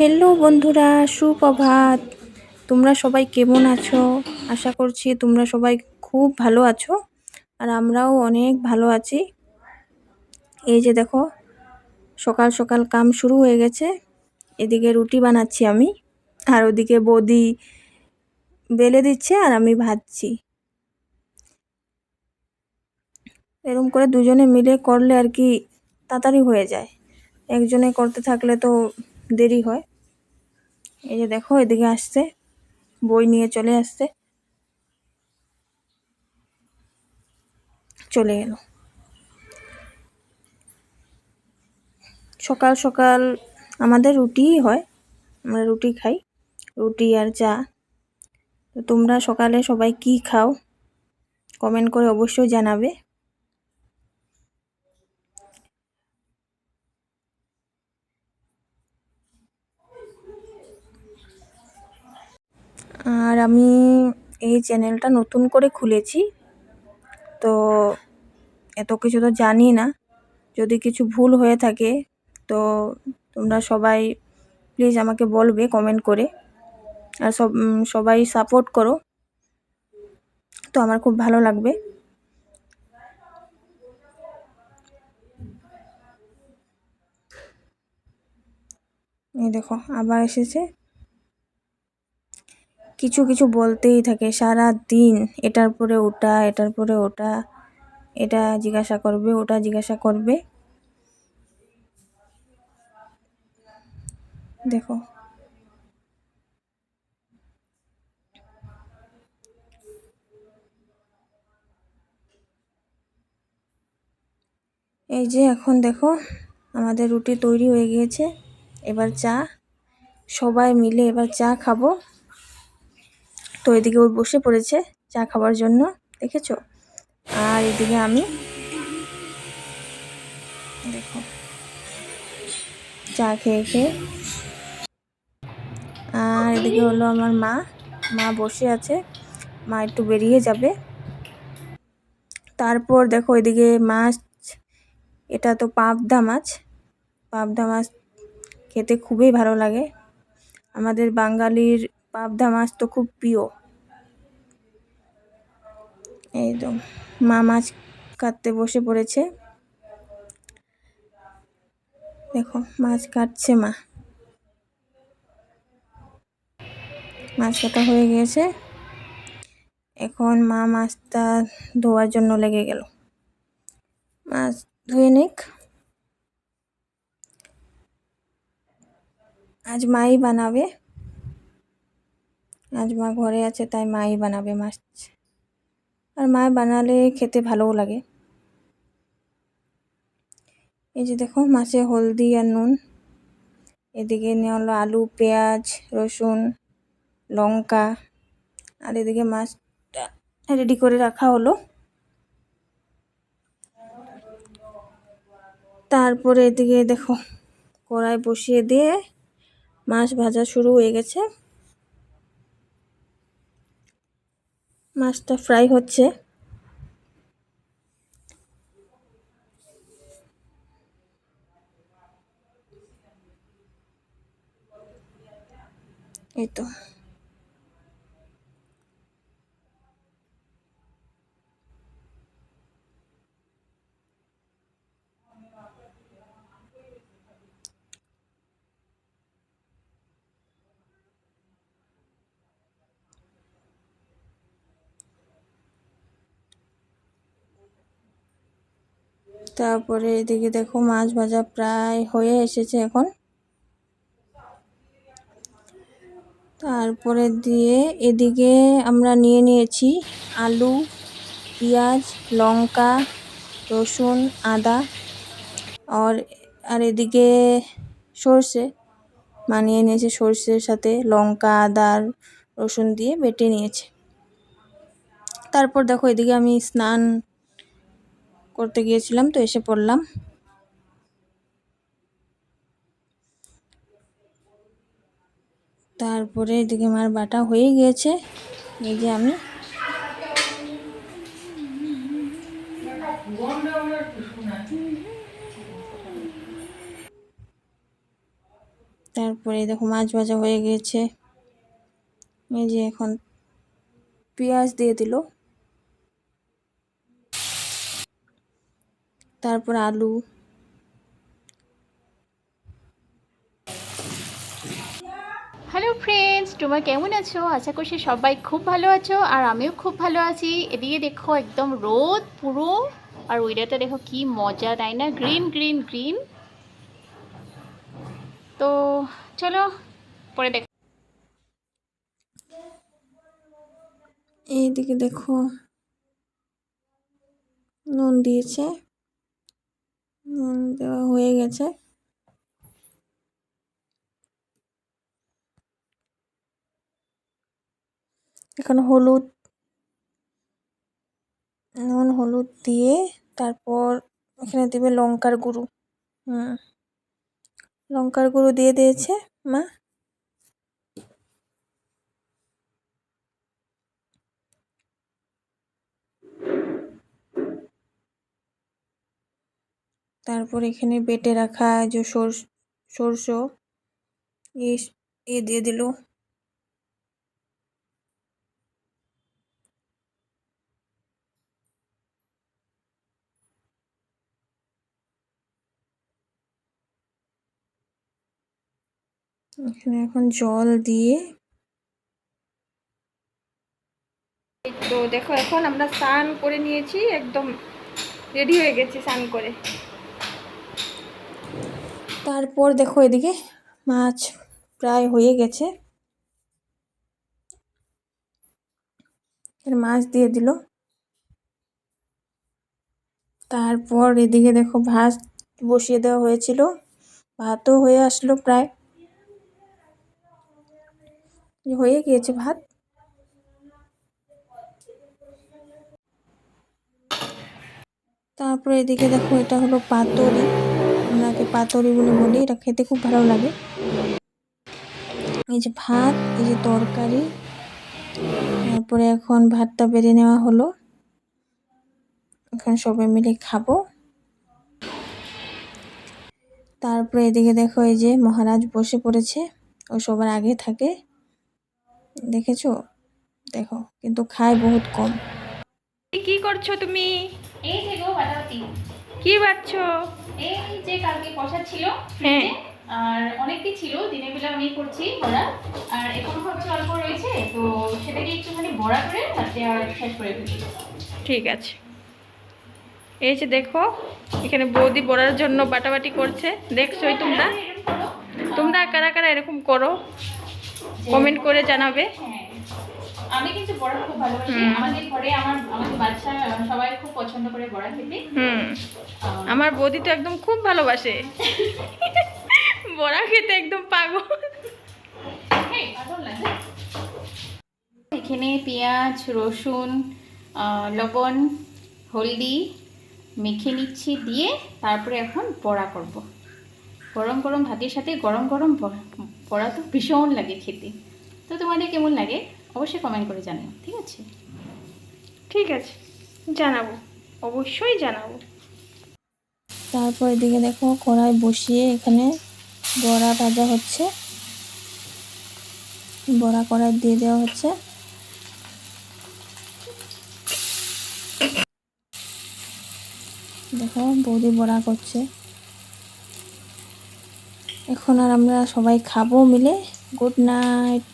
Hello বন্ধুরা, সুপ্রভাত। তোমরা সবাই কেমন আছো? আশা করছি তোমরা সবাই খুব ভালো আছো, আর আমরাও অনেক ভালো আছি। এই যে দেখো, সকাল সকাল কাম শুরু হয়ে গেছে। এদিকে রুটি বানাচ্ছি আমি, আর ওদিকে বৌদি বেলে দিচ্ছে আর আমি ভাজছি। এরম করে দুজনে মিলে করলে আর কি তাড়াতাড়ি হয়ে যায়। একজনে করতে থাকলে তো দেরি হয়। এই যে দেখো, এদিকে আসছে, বই নিয়ে চলে আসছে। চলে গেল। সকাল সকাল আমাদের রুটিই হয়, আমরা রুটি খাই, রুটি আর চা। তো তোমরা সকালে সবাই কি খাও কমেন্ট করে অবশ্যই জানাবে আর আমি এই চ্যানেলটা নতুন করে খুলেছি, তো এত কিছু তো জানি না। যদি কিছু ভুল হয়ে থাকে, তো তোমরা সবাই প্লিজ আমাকে বলবে কমেন্ট করে। আর সব সবাই সাপোর্ট করো। তো আমার খুব ভালো লাগবে। এই দেখো, আবার এসেছে। কিছু কিছু বলতেই থাকে সারা দিন এটার পরে ওটা, এটার পরে ওটা, এটা জিজ্ঞাসা করবে, ওটা জিজ্ঞাসা করবে। দেখো। এই যে এখন দেখো, আমাদের রুটি তৈরি হয়ে গিয়েছে। এবার চা, সবাই মিলে এবার চা খাব। তো এদিকে ওই বসে পড়েছে চা খাওয়ার জন্য, দেখেছ? আর এদিকে আমি, দেখো, চা খেয়ে খেয়ে। আর এদিকে হলো আমার মা মা বসে আছে, মা একটু বেরিয়ে যাবে। তারপর দেখো এদিকে মাছ, এটা তো পাবদা মাছ পাবদা মাছ খেতে খুবই ভালো লাগে। আমাদের বাঙালির পাবদা মাছ তো খুব প্রিয়। এই তো, মা মাছ কাটতে বসে পড়েছে। দেখো, মাছ কাটছে মা। মাছ কাটা হয়ে গিয়েছে। এখন মা মাছটা ধোয়ার জন্য লেগে গেল। মাছ ধুয়ে নিক। আজ মাই বানাবে। আজ মা ঘরে আছে, তাই মাই বানাবে মাছ। আর মা বানালে খেতে ভালোও লাগে। এই যে দেখো, মাছে হলদি আর নুন। এদিকে নেওয়া হলো আলু, পেঁয়াজ, রসুন, লঙ্কা। আর এদিকে মাছটা রেডি করে রাখা হলো। তারপরে এদিকে দেখো, কড়াই বসিয়ে দিয়ে মাছ ভাজা শুরু হয়ে গেছে। মাছটা ফ্রাই হচ্ছে। এই তো। তারপরে এদিকে দেখো মাছ ভাজা প্রায় হয়ে এসেছে এখন। তারপরে দিয়ে এদিকে আমরা নিয়ে নিয়েছি আলু, পেঁয়াজ, লঙ্কা, রসুন, আদা আর আর এদিকে সর্ষে। মানিয়ে নিয়েছে সর্ষের সাথে লঙ্কা, আদা আর রসুন দিয়ে বেটে নিয়েছে। তারপর দেখো এদিকে আমি স্নান করতে গিয়েছিলাম তো এসে পড়লাম। তারপরে এদিকে আমার বাটা হয়ে গিয়েছে, এই যে আমি। তারপরে দেখো মাছ ভাজা হয়ে গেছে এই যে এখন পেঁয়াজ দিয়ে দিল। তারপর আলু। হ্যালো ফ্রেন্ডস তোমরা কেমন আছো? আশা করছি সবাই খুব ভালো আছো আর আমিও খুব ভালো আছি। এদিকে দেখো একদম রোদ পুরো আর ওয়েদারটা দেখো কি মজা তাই না? গ্রিন গ্রিন গ্রিন তো চলো পরে দেখো এইদিকে দেখো নুন দিয়েছে। দেওয়া হয়ে গেছে। এখন হলুদ, নুন, হলুদ দিয়ে তারপর এখানে দেবে লঙ্কার গুঁড়ো। হুম, লঙ্কার গুঁড়ো দিয়ে দিয়েছে মা। তারপর এখানে বেটে রাখা যে সর, সরষ, এ দিয়ে দিল। এখানে এখন জল দিয়ে তো দেখো, এখন আমরা স্নান করে নিয়েছি, একদম রেডি হয়ে গেছি স্নান করে। তারপর দেখো এদিকে মাছ প্রায় হয়ে গেছে। মাছ দিয়ে দিল। তারপর এদিকে দেখো ভাত বসিয়ে দেওয়া হয়েছিল। ভাতও হয়ে আসলো প্রায়। হয়ে গিয়েছে ভাত। তারপরে এদিকে দেখো এটা হলো পাতরি। পাতরি বলে বলি এটা খেতে খুব ভালো লাগে। এই যে ভাত এই যে তরকারি তারপরে এখন ভাতটা বেড়ে নেওয়া হলো। এখন সবাই মিলে খাব। তারপরে এদিকে দেখো এই যে মহারাজ বসে পড়েছে ও সবার আগে থাকে। দেখেছ? দেখো কিন্তু খায় বহুত কম। কি করছ তুমি? এই বাটাবাটি। কি বাচ্ছো এই যে কালকে কষা ছিল হ্যাঁ। ফ্রিজে, আর অনেকই ছিল দিনের বেলা আমি করছি বড়া আর এখন হচ্ছে অল্প রয়েছে তো সেটাকে একটুখানি বড়া করে তাতে আর শেষ করে ফেলি। ঠিক আছে। এই যে দেখো এখানে বৌদি বড়ার জন্য বাটাবাটি করছে। দেখছোই তোমরা? তোমরা কারা। কারা এরকম করো? কমেন্ট করে জানাবে। হ্যাঁ। আমি কিন্তু বড়া খুব ভালোবাসি। আমাদের ঘরে আমার আমাদের বাচ্চা সবাই খুব পছন্দ করে বড়া খেতে। হুম। আমার বৌদি তো একদম খুব ভালোবাসে। বড়া খেতে একদম পাগল। হ্যাঁ। এখানে পেঁয়াজ রসুন লবণ হলদি মেখে নিচ্ছি দিয়ে তারপরে এখন বড়া করব। গরম গরম ভাতের সাথে গরম গরম বড়া তো ভীষণ লাগে খেতে। তো তোমাদের কেমন লাগে? অবশ্যই কমেন্ট করে জানিও ঠিক আছে? ঠিক আছে জানাব অবশ্যই জানাব। তারপর এদিকে দেখো কড়াই বসিয়ে এখানে বড়া ভাজা হচ্ছে। বড়া কড়াই দিয়ে দেওয়া হচ্ছে। দেখো বৌদি বড়া করছে। এখন আর আমরা সবাই খাব মিলে। Good night